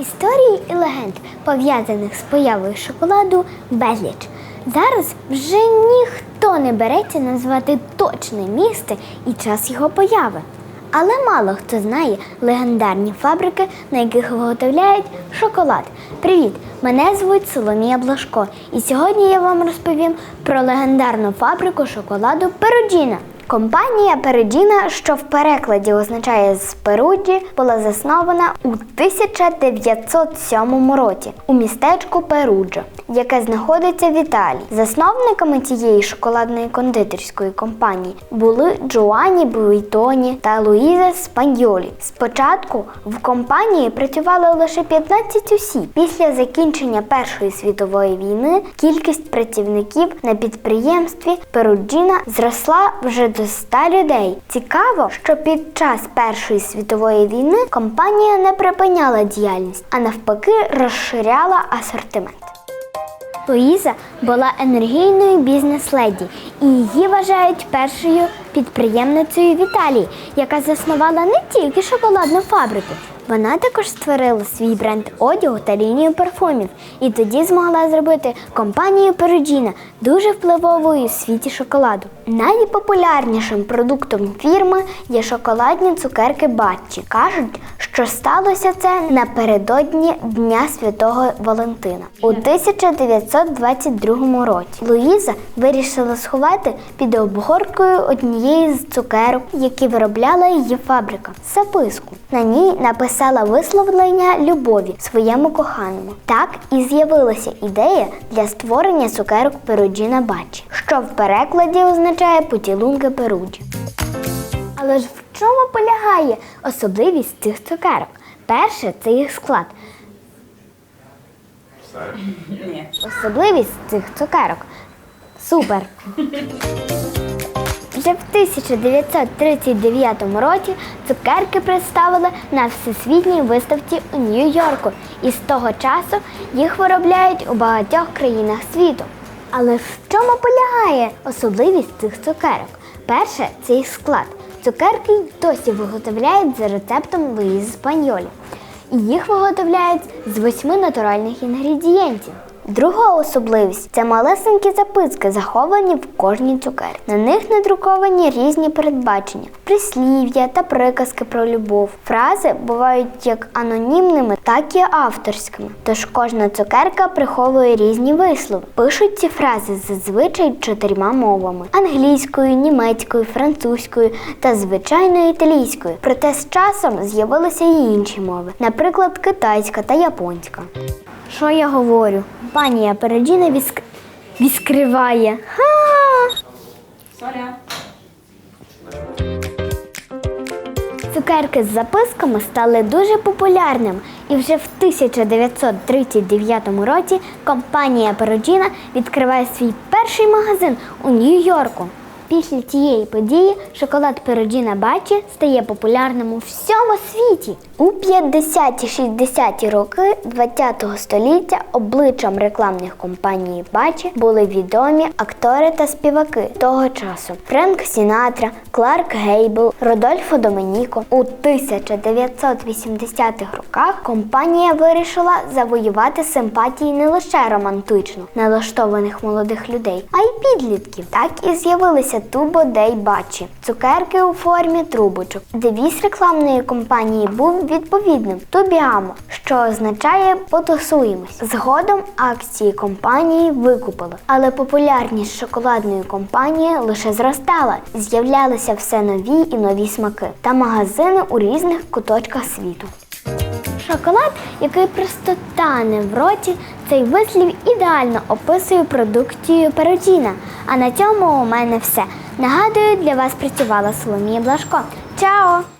Історії і легенд, пов'язаних з появою шоколаду, безліч. Зараз вже ніхто не береться назвати точне місце і час його появи. Але мало хто знає легендарні фабрики, на яких виготовляють шоколад. Привіт! Мене звуть Соломія Блажко, і сьогодні я вам розповім про легендарну фабрику шоколаду Перуджіна. Компанія Перуджіна, що в перекладі означає з Перуджі, була заснована у 1907 році у містечку Перуджа, яке знаходиться в Італії. Засновниками цієї шоколадної кондитерської компанії були Джоанні Буйтоні та Луїза Спаньолі. Спочатку в компанії працювало лише 15 осіб. Після закінчення Першої світової війни кількість працівників на підприємстві Перуджіна зросла вже до 100 людей. Цікаво, що під час Першої світової війни компанія не припиняла діяльність, а навпаки розширяла асортимент. Луїза була енергійною бізнес-леді, і її вважають першою підприємницею в Італії, яка заснувала не тільки шоколадну фабрику. Вона також створила свій бренд одягу та лінію парфумів, і тоді змогла зробити компанію Перуджіна дуже впливовою у світі шоколаду. Найпопулярнішим продуктом фірми є шоколадні цукерки Батчі. Кажуть, що сталося це напередодні Дня Святого Валентина у 1922 році. Луїза вирішила сховати під обгоркою однієї з цукерок, які виробляла її фабрика, записку. На ній написала висловлення любові своєму коханому. Так і з'явилася ідея для створення цукерок Перуджіна Бачі, що в перекладі означає поцілунки Перуджі. Але ж в чому полягає особливість цих цукерок? Перше це їх склад. Особливість цих цукерок. Супер! Вже в 1939 році цукерки представили на всесвітній виставці у Нью-Йорку, і з того часу їх виробляють у багатьох країнах світу. Але в чому полягає особливість цих цукерок? Перше це їх склад. Цукерки досі виготовляють за рецептом Луїзи Спаньолі. І їх виготовляють з восьми натуральних інгредієнтів. Друга особливість це малесенькі записки, заховані в кожній цукерці. На них надруковані різні передбачення, прислів'я та приказки про любов. Фрази бувають як анонімними, так і авторськими. Тож кожна цукерка приховує різні вислови. Пишуть ці фрази зазвичай чотирма мовами: англійською, німецькою, французькою та звичайно італійською. Проте з часом з'явилися і інші мови, наприклад, китайська та японська. Що я говорю? Панія Переджіна віск... відкриває. Ха! Соля. Цукерки з записками стали дуже популярними, і вже в 1939 році компанія Пероджіна відкриває свій перший магазин у Нью-Йорку. Після цієї події шоколад Пероджіна Бачі стає популярним у всьому світі. У 50-60-ті роки ХХ століття обличчям рекламних компаній Бачі були відомі актори та співаки того часу: Френк Сінатра, Кларк Гейбл, Родольфо Доменіко. У 1980-х роках компанія вирішила завоювати симпатії не лише романтично налаштованих молодих людей, а й підлітків. Так і з'явилися Тубо Дей Бачі цукерки у формі трубочок. Девіз рекламної компанії був відповідним Тубіамо, що означає потусуємось. Згодом акції компанії викупили, але популярність шоколадної компанії лише зростала. З'являлися все нові і нові смаки та магазини у різних куточках світу. Шоколад, який просто тане в роті, цей вислів ідеально описує продукцію Перутіна. А на цьому у мене все. Нагадую, для вас працювала Соломія Блажко. Чао!